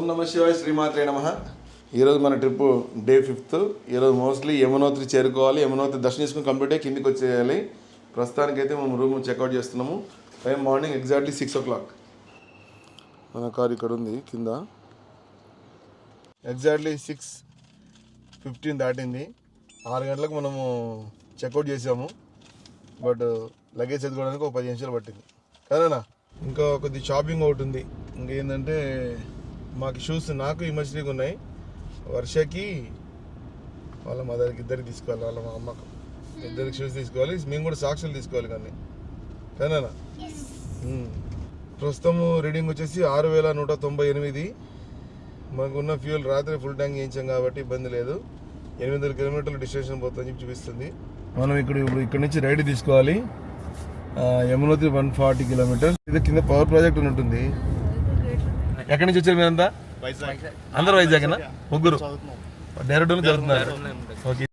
ఓం నమ శివాయ శ్రీమాత్రే నమ. ఈరోజు మన ట్రిప్ డే ఫిఫ్త్. ఈరోజు మోస్ట్లీ యమునోత్రి చేరుకోవాలి. యమునోత్రి దర్శనం చేసుకుని కంప్లీట్ అయ్యి కిందికి వచ్చేయాలి. ప్రస్తుతానికైతే మేము రూమ్ చెక్అవుట్ చేస్తున్నాము. Time morning exactly six o'clock మన కార్ ఇక్కడ ఉంది కింద. ఎగ్జాక్ట్లీ సిక్స్ ఫిఫ్టీన్ దాటింది. ఆరు గంటలకు మనము చెక్అవుట్ చేసాము. బట్ లగేజ్ ఎదుకోవడానికి ఒక పది నిమిషాలు పట్టింది. కదనా ఇంకా కొద్ది షాపింగ్ ఒకటి ఉంది. ఇంకేంటంటే మాకు షూస్ నాకు ఈ మధ్యకి ఉన్నాయి. వర్షకి వాళ్ళ మదర్కి ఇద్దరికి తీసుకోవాలి వాళ్ళ మా అమ్మకు. ఇద్దరికి షూస్ తీసుకోవాలి మేము కూడా సాక్షులు తీసుకోవాలి కానీ. కదేనా ఉమ్. ప్రస్తుతము రీడింగ్ వచ్చేసి ఆరు వేల నూట తొంభై ఎనిమిది. మనకున్న ఫ్యూల్ రాత్రి ఫుల్ ట్యాంక్ చేయించాం కాబట్టి ఇబ్బంది లేదు. ఎనిమిది వందల కిలోమీటర్ల డిస్టేషన్ పోతుందని చెప్పి చూపిస్తుంది. మనం ఇక్కడ ఇప్పుడు ఇక్కడ నుంచి రైడ్ తీసుకోవాలి. Yamunotri one forty kilometres. ఇది కింద పవర్ ప్రాజెక్ట్ ఉంటుంది ఎక్కడి నుంచి వచ్చారు మీరంతా? అందరూ వైజాగ్నా? ముగ్గురు. డైరెక్ట్ జరుగుతున్నారు ఓకే.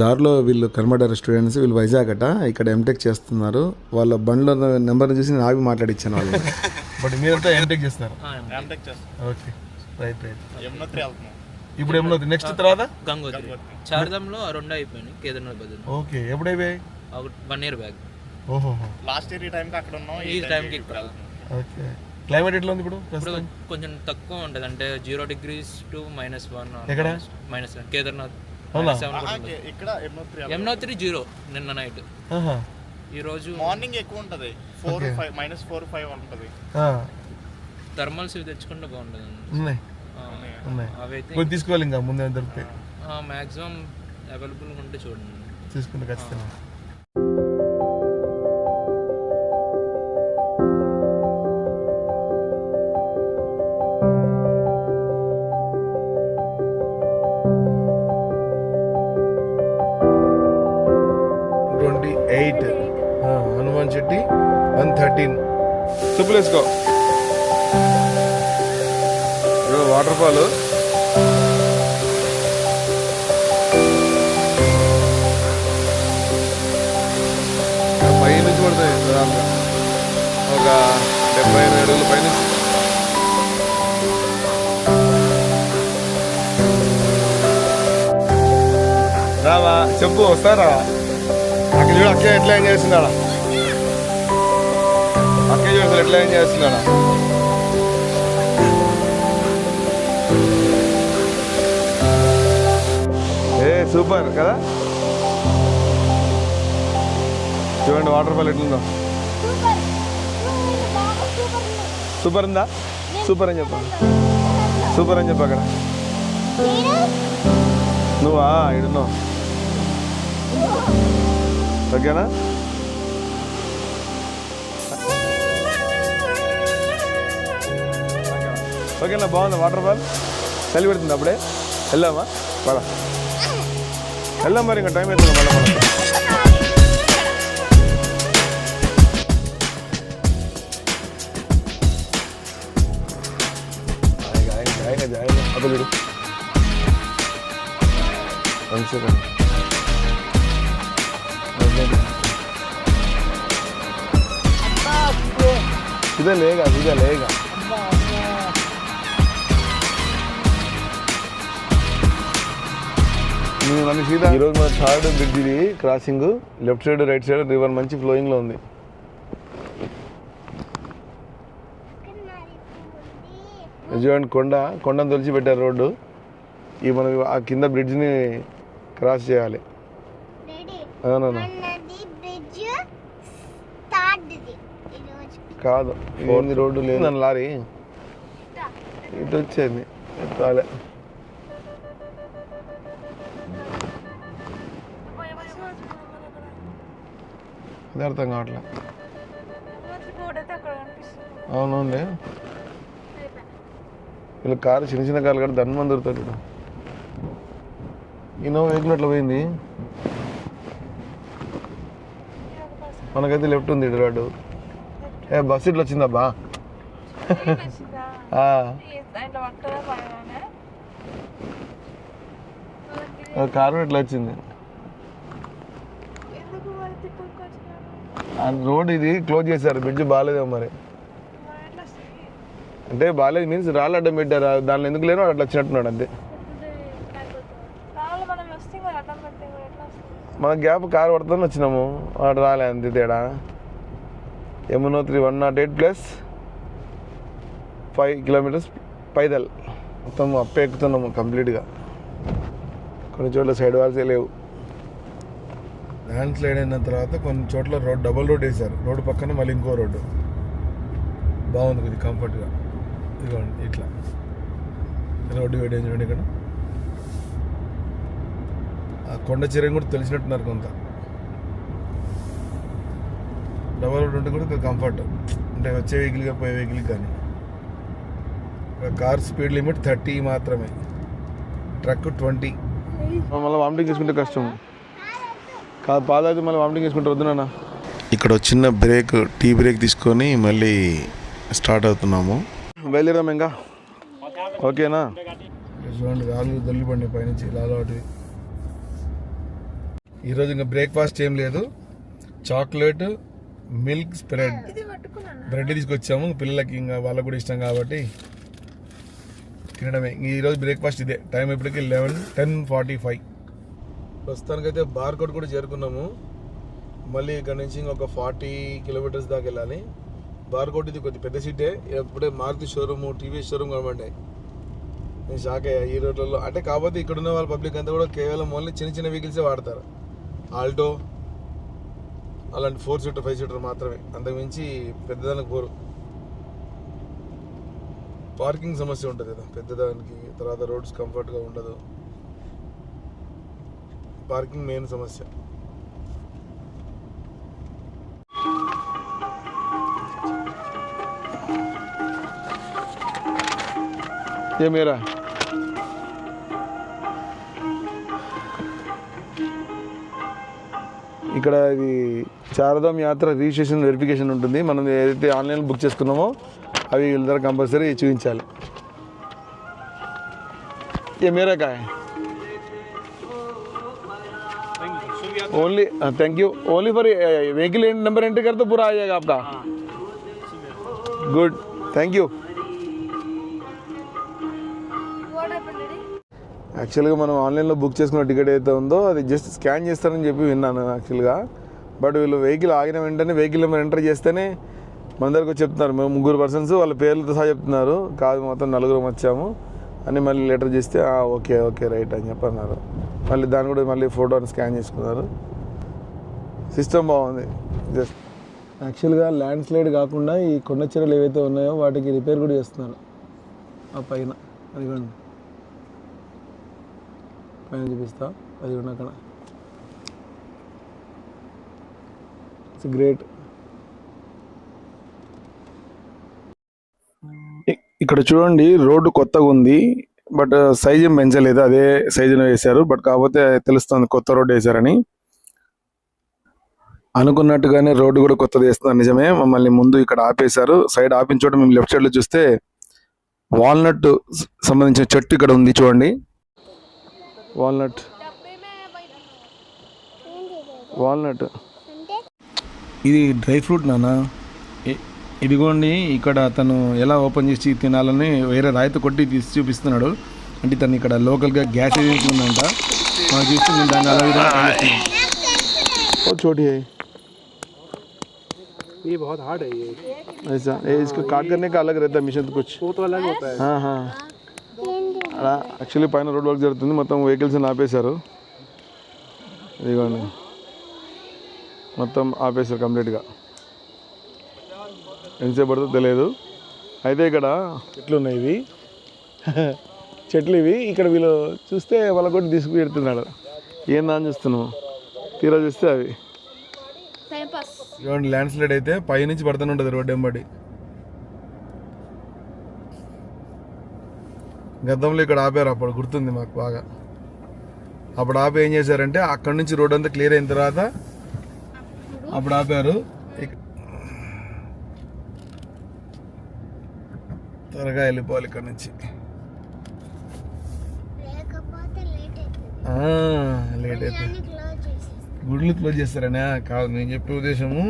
దారిలో వీళ్ళు కర్మడార స్టూడెంట్స్ వీళ్ళు వైజాగ్ అట ఇక్కడ ఎంటెక్ చేస్తున్నారు. వాళ్ళ బండ్లో నెంబర్ చూసి నేను ఆగి మాట్లాడిచ్చాను వాళ్ళు బట్ మీరంతా ఎంటెక్ చేస్తున్నారు. ఎంటెక్ చేస్తాం ఓకే. Right right. ఇప్పుడు ఏమన్నా నెక్స్ట్ తర్వాత? గంగోత్రి. చార్ధాంలో రెండు అయిపోయినాయి. కేదార్నాథ్ బద్రీ ఓకే. ఎప్పుడైపోయాయి ఒక వన్ ఇయర్ బ్యాక్. ఓహో లాస్ట్ ఇయర్ ఈ టైంకి అక్కడ ఉన్నాం. ఈ టైంకి ఇక్కడ ఓకే. క్లైమేట్ ఎట్లా ఉంది ఇప్పుడు ఇప్పుడు కొంచెం తక్కువ ఉంటుంది. అంటే zero degrees to minus one ఎక్కడ? మైనస్ కేదార్నాథ్. కూడా ఉంది. ఇక్కడ యమునోత్రి జీరో నిన్న నైట్. ఈ రోజు మార్నింగ్ ఎక్కువ ఉంటది. Four five minus four five ఉంటది. ఆ, థర్మల్స్ ఇవి తెచ్చుకుంటే బాగుంటుంది. ఉన్నాయి. కొన్ని తీసుకోవాలి ఇంకా ముందే దొరికితే. మ్యాక్సిమం అవైలబుల్ ఉంటే చూడండి. తీసుకుంటే ఖచ్చితంగా. చెప్పులు వేసుకో. Water fall. పై నుంచి పడతాయి దాదాపుగా ఒక డెబ్బై ఎనభై అడుగుల పై నుంచి. రావా చెప్పు వస్తారా? అక్కడ చూడు అక్క ఎట్లా ఏం చేస్తున్నాడా అక్క చూడు ఎట్లా ఏం చేస్తున్నాడా? ఏ సూపర్ కదా? చూడండి వాటర్ ఫాల్ ఎట్లుందో. సూపర్ ఉందా? సూపర్ అని చెప్పా. సూపర్ అని చెప్పు అక్కడ. నువ్వా? ఇడున్నావు. ఓకేనా? ఓకేనా బాగుంది వాటర్ ఫాల్ చలి పెడుతుంది అప్పుడే వెళ్దామా పద వెళ్దాం మరి ఇంకా టైం అవుతుంది మళ్ళీ మనం అతడు ఇదే లేగా ఇదే లేగా మన సీదా? ఈరోజు మన థర్డ్ బ్రిడ్జ్ ఇది crossing. Left side right side river మంచి ఫ్లోయింగ్లో ఉంది. చూడండి కొండ కొండను తొలిచి పెట్టారు రోడ్డు. ఈ మనం ఆ కింద బ్రిడ్జ్ని క్రాస్ చేయాలి. అవునన్నా అన్నది బ్రిడ్జ్ స్టార్ట్ ఇది ఈరోజు. కాదు రోడ్డు లేదు లారీ. ఇటు వచ్చేది రాలే అది అర్థం కావట్లే. అవునండి వీళ్ళ కారు చిన్న చిన్న కార్లు కూడా ధన్మం దొరుకుతాడు ఇక్కడ ఇన్నోవా వెహికల్ అట్లా పోయింది? మనకైతే లెఫ్ట్ ఉంది ఇటు రోడ్డు ఏ బస్ ఇట్లా వచ్చిందబ్బా కారు ఇట్లా వచ్చింది ఆ రోడ్ ఇది క్లోజ్ చేశారు బ్రిడ్జ్ బాగాలేదేమో మరి. అంటే బాగాలేదు మీన్స్ రాళ్ళు అడ్డం పెట్టారు దానిలో ఎందుకు లేరు అట్లా వచ్చినట్టున్నాడు అంతే. మన గ్యాప్ కారు పడుతుంది వచ్చినాము వాడు రాలే అంతే తేడా. Yamunotri one nought eight plus five kilometres పైదల్ మొత్తం అప్పెక్కుతున్నాము కంప్లీట్గా కొన్ని చోట్ల సైడ్ వాల్సే లేవు. ల్యాండ్ స్లైడ్ అయిన తర్వాత కొన్ని చోట్ల రోడ్ డబుల్ రోడ్ వేశారు. రోడ్డు పక్కన మళ్ళీ ఇంకో రోడ్డు. బాగుంది కొద్దిగా కంఫర్ట్గా ఇదిగోండి ఇట్లా. రోడ్డు వేడి చూడండి ఇక్కడ. ఆ కొండ చీరని కూడా తెలిసినట్టున్నారు కొంత. డబల్ రోడ్ ఉంటే కూడా కంఫర్ట్ అంటే వచ్చే వెహికల్గా పోయే వెహికల్ కానీ. కార్ స్పీడ్ లిమిట్ థర్టీ మాత్రమే. Truck twenty. మళ్ళీ వామిటింగ్ తీసుకుంటే కష్టం. కాదు పాలు అయితే మళ్ళీ వామిటింగ్ చేసుకుంటే వద్దు నాన్న. ఇక్కడ చిన్న బ్రేక్ టీ బ్రేక్ తీసుకొని మళ్ళీ స్టార్ట్ అవుతున్నాము. బయలుదేరాం ఇంకా. ఓకేనా? చూడండి దొల్లిపండి పైనుంచి లాలో ఒకటి ఈరోజు ఇంకా బ్రేక్ఫాస్ట్ ఏం లేదు. Chocolate milk spread. బ్రెడ్ తీసుకొచ్చాము. పిల్లలకి ఇంకా వాళ్ళకు కూడా ఇష్టం కాబట్టి తినడమే. ఇంక ఈరోజు బ్రేక్ఫాస్ట్ ఇదే. టైం ఇప్పటికి లెవెన్ టెన్ ఫార్టీ ఫైవ్. ప్రస్తుతానికైతే బార్కోట్ కూడా చేరుకున్నాము. మళ్ళీ ఇక్కడ నుంచి ఇంకొక ఫార్టీ కిలోమీటర్స్ దాకా వెళ్ళాలి. బార్కోట్ ఇది కొద్ది పెద్ద సీటే. ఎప్పుడే మారుతి షోరూమ్ టీవీ షోరూమ్ కనబడ్డాయి. నేను షాక్ అయ్యా. ఈ రోడ్లలో అంటే కాకపోతే ఇక్కడ ఉన్న వాళ్ళ పబ్లిక్ అంతా కూడా కేవలం ఓన్లీ చిన్న చిన్న వెహికల్సే వాడతారు. ఆల్టో అలాంటి ఫోర్ సీటర్ ఫైవ్ సీటర్ మాత్రమే. అంతకుమించి పెద్దదానికి పోరు. పార్కింగ్ సమస్య ఉంటుంది కదా. పెద్దదానికి తర్వాత రోడ్స్ కంఫర్ట్గా ఉండదు. పార్కింగ్ మెయిన్ సమస్య. ఏ మీరా? ఇక్కడ ఇది శారదం యాత్ర రిజిస్ట్రేషన్ వెరిఫికేషన్ ఉంటుంది. మనం ఏదైతే ఆన్లైన్లో బుక్ చేసుకున్నామో అవి వీళ్ళ దగ్గర కంపల్సరీ చూపించాలి. ఏ మీరా కాయ? only thank you only for vehicle number entry कर तो पूरा आ जाएगा आपका good thank you what happen daddy యాక్చువల్గా మనం ఆన్లైన్లో బుక్ చేసుకున్న టికెట్ ఏదైతే ఉందో అది జస్ట్ స్కాన్ చేస్తారని చెప్పి విన్నాను యాక్చువల్గా బట్ వీళ్ళు వెహికల్ ఆగిన వెంటనే వెహికల్ నెంబర్ ఎంటర్ చేస్తేనే మన దగ్గరకు వచ్చి చెప్తున్నారు మేము ముగ్గురు పర్సన్స్ వాళ్ళ పేర్లతో సహా చెప్తున్నారు కాదు మొత్తం నలుగురం వచ్చాము అని మళ్ళీ లెటర్ చేస్తే ఓకే ఓకే రైట్ అని చెప్పి అన్నారు మళ్ళీ దాన్ని కూడా మళ్ళీ ఫోటోని స్కాన్ చేసుకున్నారు. సిస్టమ్ బాగుంది. జస్ట్ యాక్చువల్గా ల్యాండ్ స్లైడ్ కాకుండా ఈ కొండ చీరలు ఏవైతే ఉన్నాయో వాటికి రిపేర్ కూడా చేస్తున్నారు. ఆ పైన. అదిగోండి పైన చూపిస్తా. అదిగోండి అక్కడ. ఇట్స్ గ్రేట్ ఇక్కడ చూడండి రోడ్డు కొత్తగా ఉంది బట్ సైజ్ ఏం పెంచలేదు. అదే సైజులో వేశారు బట్ కాకపోతే తెలుస్తుంది కొత్త రోడ్డు వేశారని. అనుకున్నట్టుగానే రోడ్డు కూడా కొత్తది వేస్తున్నారు నిజమే. మమ్మల్ని ముందు ఇక్కడ ఆపేశారు. సైడ్ ఆపిన చోట మేము లెఫ్ట్ సైడ్లో చూస్తే వాల్నట్ సంబంధించిన చెట్టు ఇక్కడ ఉంది చూడండి. వాల్నట్. వాల్నట్. ఇది డ్రై ఫ్రూట్ నాన్న? ఇ- ఇదిగోండి ఇక్కడ అతను ఎలా ఓపెన్ చేసి తినాలని వేరే రాయితో కొట్టి తీసి చూపిస్తున్నాడు అంటే తను ఇక్కడ లోకల్గా గ్యాస్ ఏజెన్సీ ఉందంట మనం చూస్తే నేను దాన్ని అలా విధంగా కానిస్తున్నాను. बहुत छोटी है ये बहुत हार्ड है ये ऐसा ये इसको काट करने का अलग रहता है मिशन तो कुछ वो तो अलग होता है हाँ हाँ అలా యాక్చువల్లీ పైన రోడ్ వర్క్ జరుగుతుంది మొత్తం వెహికల్స్ ఆపేశారు ఇదిగోండి మొత్తం ఆపేశారు కంప్లీట్గా ఎంతసేపు పడుతుందో తెలియదు. అయితే ఇక్కడ చెట్లు ఉన్నాయి ఇవి. చెట్లు ఇవి. ఇక్కడ వీళ్ళు చూస్తే వాళ్ళ కూడా తీసుకుపెడుతున్నాడు. ఏందా అని చూస్తున్నాము తీరా చూస్తే అవి. టైం పాస్ ఇవ్వండి ల్యాండ్ స్లైడ్ అయితే పైనుంచి పడుతూనే ఉంటుంది రోడ్డు వెంబడి. గతంలో ఇక్కడ ఆపారు అప్పుడు గుర్తుంది మాకు బాగా. అప్పుడు ఆపి ఏం చేశారంటే అక్కడ నుంచి రోడ్ అంతా క్లియర్ అయిన తర్వాత అప్పుడు ఆపారు. త్వరగా వెళ్ళిపోవాలి ఇక్కడ నుంచి. లేట్ అవుతుంది గుడ్లు క్లోజ్ చేస్తారనే? కాదు నేను చెప్పే ఉద్దేశము?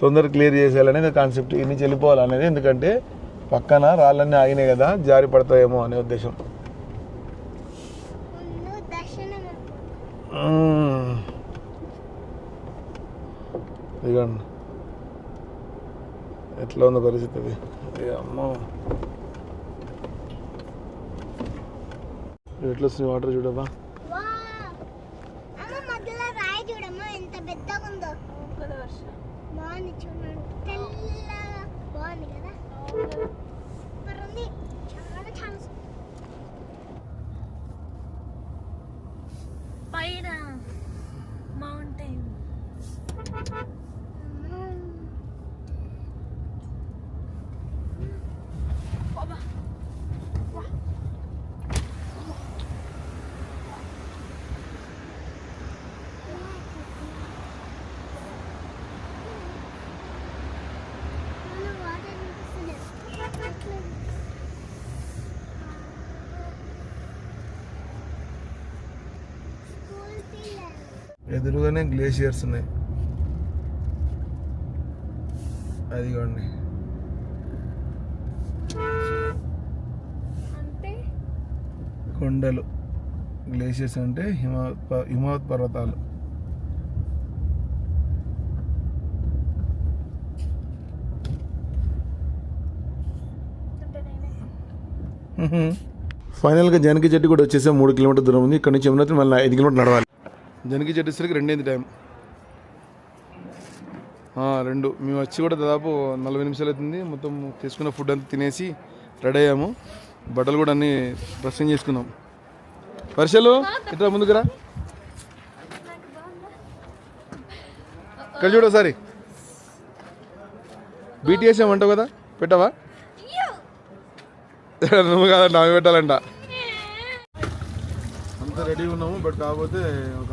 తొందర క్లియర్ చేసేయాలనేది కాన్సెప్ట్ ఇన్ని వెళ్ళిపోవాలనేది ఎందుకంటే పక్కన రాళ్ళన్నీ ఆగినాయి కదా జారి పడతాయేమో అనే ఉద్దేశం. ఇదిగోండి. ఎట్లా ఉందో పరిస్థితి అది. అమ్మో. ఎట్లా వస్తుంది వాటర్ చూడబ్బా వా అమ్మ మధ్యలో రాయి చూడమ్మా ఎంత పెద్దగా ఉందో కదా వర్ష బాగుంది చూడండి తెల్లగా బాగుంది కదా సూపర్ ఉంది చాలా చాలా సూపర్. పైన మౌంటైన్ మన వాటర్ అనిపిస్తలేదు స్కూల్ పిల్లలు ఎదురుగానే గ్లేషియర్స్ ఉన్నాయి. అదిగోండి. అంటే? కొండలు. గ్లేషియర్స్ అంటే హిమవత్ ప- హిమవత్ పర్వతాలు. ఫైనల్గా జనకి చెట్టు కూడా వచ్చేసే మూడు కిలోమీటర్ దూరం ఉంది. ఇక్కడ నుంచి యమునోత్రి మళ్ళీ ఐదు కిలోమీటర్ నడవాలి. జనకి చెట్టు సరికి రెండైంది టైం రెండు. మేము వచ్చి కూడా దాదాపు నలభై నిమిషాలు అవుతుంది. మొత్తం తీసుకున్న ఫుడ్ అంతా తినేసి రెడీ అయ్యాము. బట్టలు కూడా అన్నీ డ్రెస్సింగ్ చేసుకున్నాం. వర్షాలు ఇట్లా ముందుకురా ఇక్కడ చూడు ఒకసారి. బీటీఎస్ ఏమంటావు కదా? పెట్టావా? నువ్వు కాదంట ఆమె పెట్టాలంట. అంతా రెడీ ఉన్నాము బట్ కాకపోతే ఒక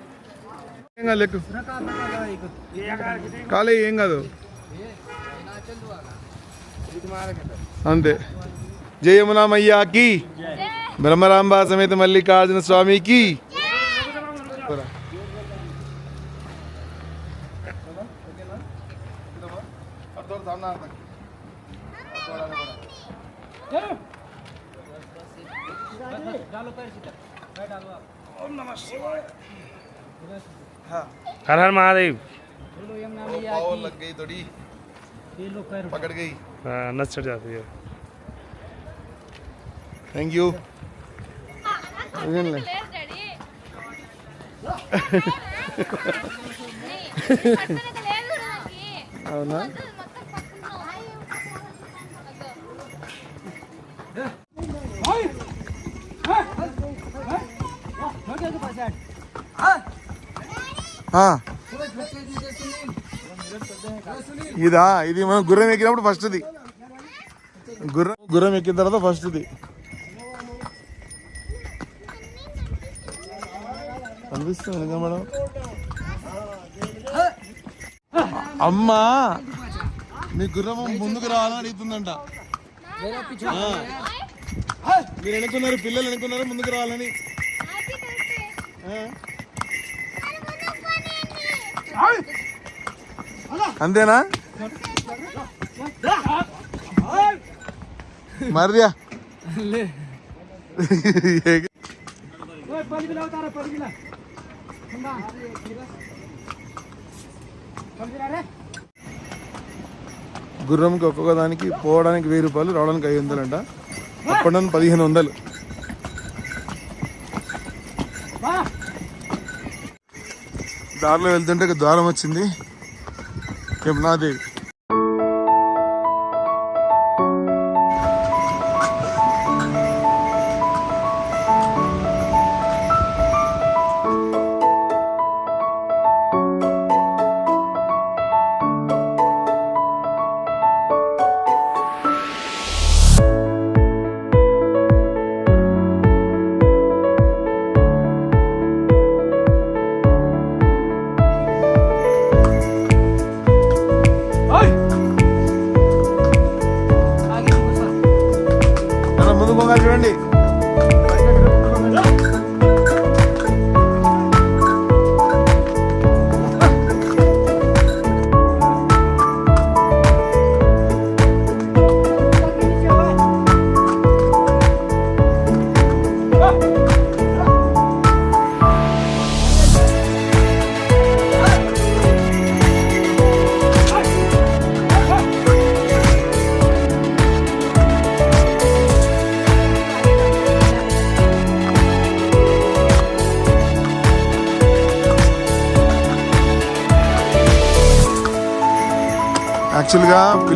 లెక్కు. కాలే ఏం కాదు. అంతే. జయమునా మయ్యాకి బ్రహ్మరాంబ సమేత మల్లికార్జున స్వామికి हर हर महादेव लग गई थोड़ी पकड़ गई हाँ, नस चढ़ जाती है థ్యాంక్ యూ లేదు డాడీ పక్కనకి లేదు నాకి అవునా ఇదా ఇది మనం గుర్రం ఎక్కినప్పుడు ఫస్ట్ది గుర్రం గుర్రం ఎక్కిన తర్వాత ఫస్ట్ది అనిపిస్తుంది కదా మేడం? అమ్మా మీ గుర్రం ముందుకు రావాలని అడుగుతుందంట. మీరు అనుకున్నారు పిల్లలు అనుకున్నారు ముందుకు రావాలని. అంతేనా? మరిదియా. గుర్రంకి ఒక్కొక్క దానికి పోవడానికి వెయ్యి రూపాయలు రావడానికి ఐదు వందలు అంట అప్పటి పదిహేను వందలు. దారిలో వెళ్తుంటే ఒక ద్వారం వచ్చింది. యమునాదేవి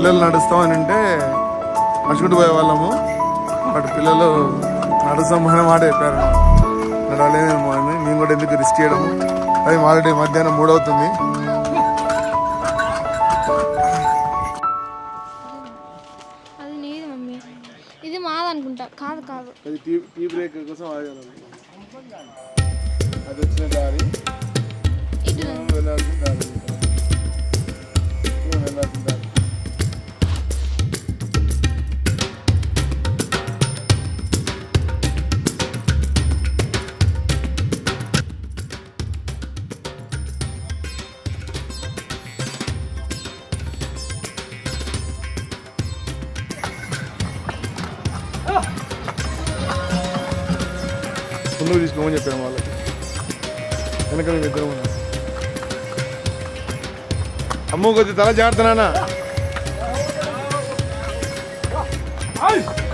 పిల్లలు నడుస్తామని అంటే నడుచుకుంటూ పోయే వాళ్ళము బట్ పిల్లలు నడుస్తామని మాట చెప్పారు. నడవలేమేమో అని మేము కూడా ఎందుకు రిస్క్ చేయడము? అది ఆల్రెడీ మధ్యాహ్నం మూడవుతుంది. అది నీది మమ్మీ. ఇది మాదనుకుంటా. కాదు కాదు. అది టీ టీ బ్రేక్ కోసం ఆగాను అది వచ్చిన దారి. ఇటు వెళ్ళాల్సిన దారి. ముందుకు చెప్పాను వాళ్ళకి. వెనక మేము ఇద్దరం ఉన్నాం. అమ్మో కొద్ది తల జాడుతున్నానా దూరం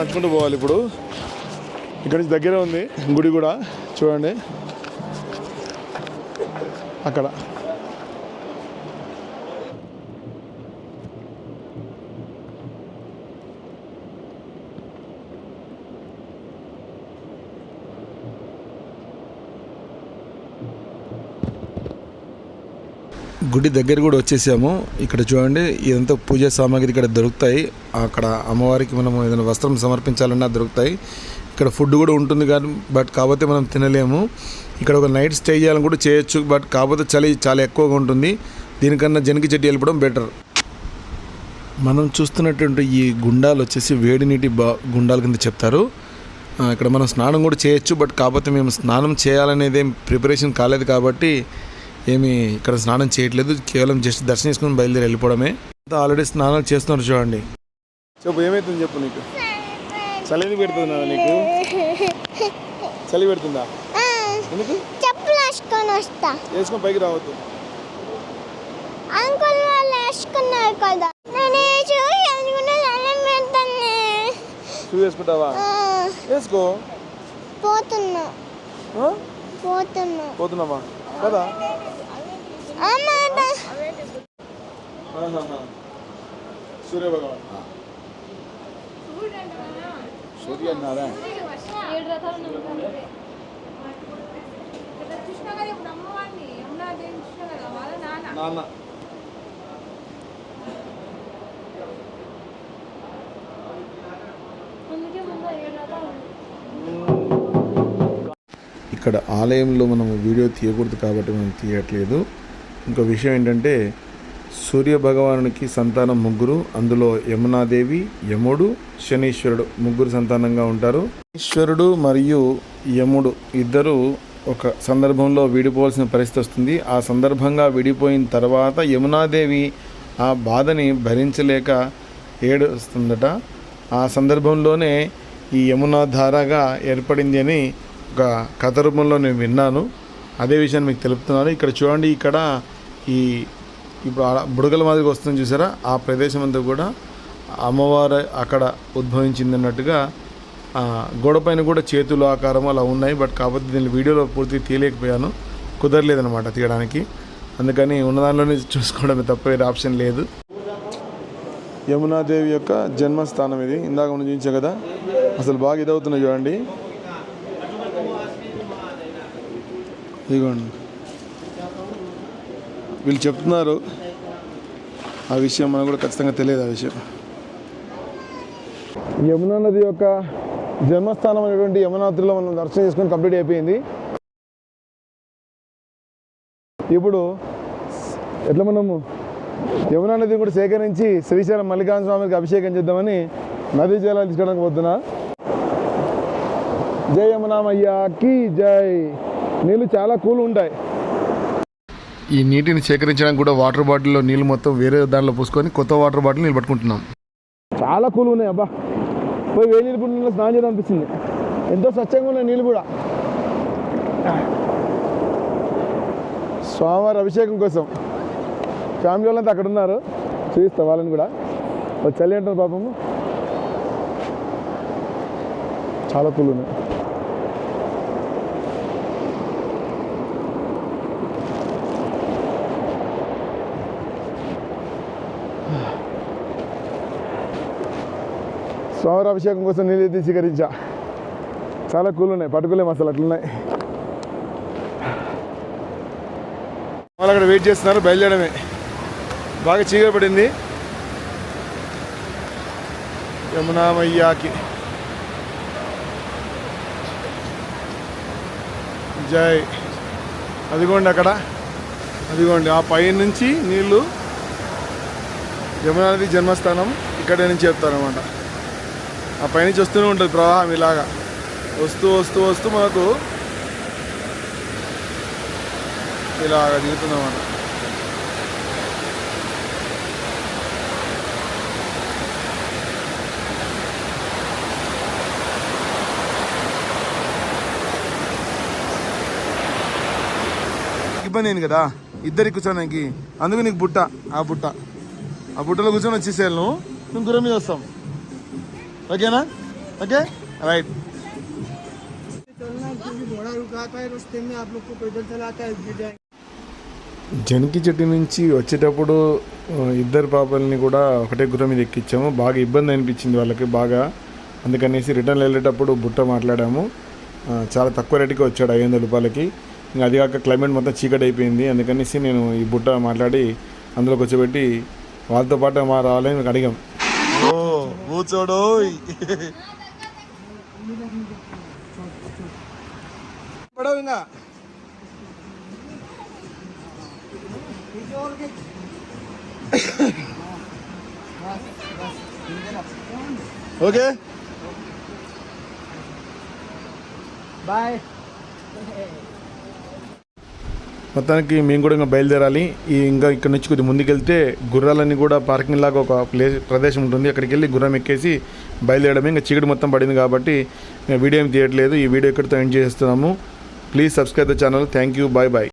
నడుచుకుంటూ పోవాలి ఇప్పుడు. ఇక్కడ నుంచి దగ్గర ఉంది గుడి కూడా. చూడండి. అక్కడ. గుడి దగ్గర కూడా వచ్చేసాము. ఇక్కడ చూడండి ఇదంతా పూజా సామాగ్రి ఇక్కడ దొరుకుతాయి. అక్కడ అమ్మవారికి మనం ఏదైనా వస్త్రం సమర్పించాలన్నా దొరుకుతాయి. ఇక్కడ ఫుడ్ కూడా ఉంటుంది కానీ బట్ కాకపోతే మనం తినలేము. ఇక్కడ ఒక నైట్ స్టే చేయాలని కూడా చేయొచ్చు బట్ కాకపోతే చలి చాలా ఎక్కువగా ఉంటుంది. దీనికన్నా జనకి చెట్టు వెళ్ళిపోవడం బెటర్. మనం చూస్తున్నటువంటి ఈ గుండాలు వచ్చేసి వేడి నీటి బా గుండాల కింద చెప్తారు. ఇక్కడ మనం స్నానం కూడా చేయొచ్చు బట్ కాకపోతే మేము స్నానం చేయాలనేది ప్రిపరేషన్ కాలేదు కాబట్టి ఏమి ఇక్కడ స్నానం చేయట్లేదు కేవలం జస్ట్ దర్శనం చేసుకుని బయలుదేరి వెళ్ళిపోవడమే. ఆల్రెడీ స్నానాలు చేస్తున్నారు చూడండి. చెప్పు ఏమైతుంది చెప్పు నీకు? చలి ఎందుకు పెడుతుందా నీకు? చలి పెడుతుందా? ఎందుకు? చెప్పులు వేసుకొని వస్తా. వేసుకొని పైకి రావద్దు. అంకుల్ వాళ్ళు వేసుకున్నారు కదా. నేను వేసి వేసుకుని దండం పెడతాను. షూ వేసుకుంటావా? వేసుకో. పోతున్నా? పోతున్నా. పోతున్నామా కదా? అమ్మ సూర్య భగవాన్ రథాలు ఉన్నాయి. నాన్న. అందుకే ముందు ఏడు రథాలు. ఇక్కడ ఆలయంలో మనం వీడియో తీయకూడదు కాబట్టి మనం తీయట్లేదు. ఇంకో విషయం ఏంటంటే సూర్య భగవానునికి సంతానం ముగ్గురు అందులో యమునాదేవి యముడు శనీశ్వరుడు ముగ్గురు సంతానంగా ఉంటారు. ఈశ్వరుడు మరియు యముడు ఇద్దరు ఒక సందర్భంలో విడిపోవాల్సిన పరిస్థితి వస్తుంది. ఆ సందర్భంగా విడిపోయిన తర్వాత యమునాదేవి ఆ బాధని భరించలేక ఏడుస్తుందట. ఆ సందర్భంలోనే ఈ యమునా ధారగా ఏర్పడింది అని ఒక కథ రూపంలో నేను విన్నాను. అదే విషయాన్ని మీకు తెలుపుతున్నాను. ఇక్కడ చూడండి ఇక్కడ ఈ ఇప్పుడు ఆ బుడగల మాదిరిగా వస్తుంది చూసారా? ఆ ప్రదేశం అంతా కూడా అమ్మవారు అక్కడ ఉద్భవించింది అన్నట్టుగా ఆ, కూడా చేతులు ఆకారం అలా ఉన్నాయి. బట్ కాకపోతే దీన్ని వీడియోలో పూర్తి తీయలేకపోయాను. కుదరలేదనమాట తీయడానికి. అందుకని ఉన్నదానిలోనే చూసుకోవడమే తప్ప వేరే ఆప్షన్ లేదు. యమునాదేవి యొక్క జన్మస్థానం ఇది. ఇందాక మనం చూపించాం కదా. అసలు బాగా ఇదవుతున్నాయి చూడండి. ఇదిగోండి. వీళ్ళు చెప్తున్నారు. ఆ విషయం మనకు కూడా ఖచ్చితంగా తెలియదు ఆ విషయం. యమునా నది యొక్క జన్మస్థానం అనేటువంటి యమునాత్రిలో మనం దర్శనం చేసుకొని కంప్లీట్ అయిపోయింది. ఇప్పుడు ఎట్లా మనము యమునా నది కూడా సేకరించి శ్రీశైలం మల్లికార్జున స్వామికి అభిషేకం చేద్దామని నదీ జలాలు తీసుకోవడానికి పోతున్నా. జై యమునామయ్యాకి జై. నీళ్ళు చాలా కూల్ ఉంటాయి. ఈ నీటిని సేకరించడానికి కూడా వాటర్ బాటిల్లో నీళ్ళు మొత్తం వేరే దాంట్లో పోసుకొని కొత్త వాటర్ బాటిల్ నీళ్ళు పట్టుకుంటున్నాం. చాలా కూల్ ఉన్నాయి అబ్బా. పోయి వేడి నీళ్ళు పుట్టిన స్నానం చేద్దాం అనిపిస్తుంది ఎంతో స్వచ్ఛంగా ఉన్నాయి నీళ్ళు కూడా. స్వామివారి అభిషేకం కోసం ఫ్యామిలీ వాళ్ళంతా అక్కడ ఉన్నారు. చూపిస్తా వాళ్ళని కూడా. చలి అంటారు పాపము. చాలా కూల్ ఉన్నాయి. స్వామివారి అభిషేకం కోసం నీళ్ళు ఎత్తి స్వీకరించా. చాలా కూల్ ఉన్నాయి పట్టుకోలేము అసలు అట్లున్నాయి వాళ్ళు అక్కడ వెయిట్ చేస్తున్నారు బయలుదేరడమే. బాగా చీకటి పడింది. యమునామయ్యాకి. జై. అదిగోండి అక్కడ. అదిగోండి ఆ పై నుంచి నీళ్ళు యమునానది జన్మస్థానం ఇక్కడే నుంచి చెప్తారనమాట ఆ పైనుంచి వస్తూనే ఉంటుంది ప్రవాహం ఇలాగా. వస్తూ వస్తూ వస్తూ మనకు ఇలాగ దిగుతుందన్నమాట. ఇబ్బంది అయింది కదా? ఇద్దరికి కూర్చోడానికి. అందుకు నీకు బుట్ట ఆ బుట్ట. ఆ బుట్టలో కూర్చొని వచ్చేసేయాలి నువ్వు. నువ్వు గురం మీద వస్తాం ఓకేనా ఓకే? రైట్ జనకి చెట్టు నుంచి వచ్చేటప్పుడు ఇద్దరు పాపల్ని కూడా ఒకటే గుర్రం మీద ఎక్కించాము. బాగా ఇబ్బంది అనిపించింది వాళ్ళకి బాగా. అందుకనేసి రిటర్న్ వెళ్ళేటప్పుడు బుట్ట మాట్లాడాము. చాలా తక్కువ రేటుకి వచ్చాడు ఐదు వందల రూపాయలకి. ఇంకా అది కాక క్లైమేట్ మొత్తం చీకటి అయిపోయింది అందుకనేసి నేను ఈ బుట్ట మాట్లాడి అందులో కూర్చోబెట్టి వాళ్ళతో పాటు మా రావాలని అడిగాం. కూర్చోడు పడవు ఇంకా ఓకే బాయ్ మొత్తానికి మేము కూడా ఇంకా బయలుదేరాలి. ఈ ఇంకా ఇక్కడ నుంచి కొద్దిగా ముందుకెళ్తే గుర్రాలన్నీ కూడా పార్కింగ్ లాగా ఒక ప్లేస్ ప్రదేశం ఉంటుంది. అక్కడికి వెళ్ళి గుర్రం ఎక్కేసి బయలుదేరడమే ఇంకా చీకటి మొత్తం పడింది కాబట్టి వీడియో ఏం తీయట్లేదు. ఈ వీడియో ఇక్కడితో ఎండ్ చేస్తున్నాము. Please subscribe the channel thank you bye bye